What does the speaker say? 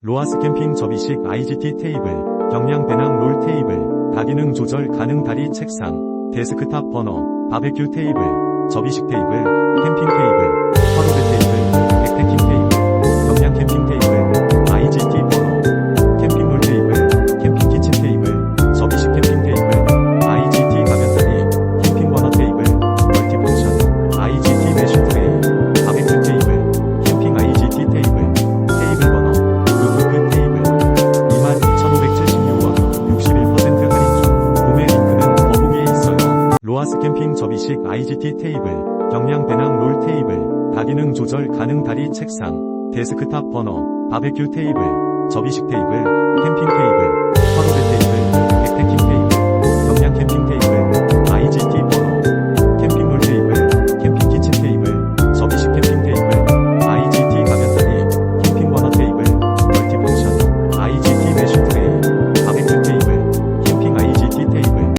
로아스 캠핑 접이식 IGT 테이블, 경량 배낭 롤 테이블, 다기능 조절 가능 다리 책상, 데스크탑 버너, 바베큐 테이블, 접이식 테이블, 캠핑 테이블, 로아스 캠핑 접이식 IGT 테이블 경량 배낭 롤 테이블 다기능 조절 가능 다리 책상 데스크탑 버너 바베큐 테이블 접이식 테이블 캠핑 테이블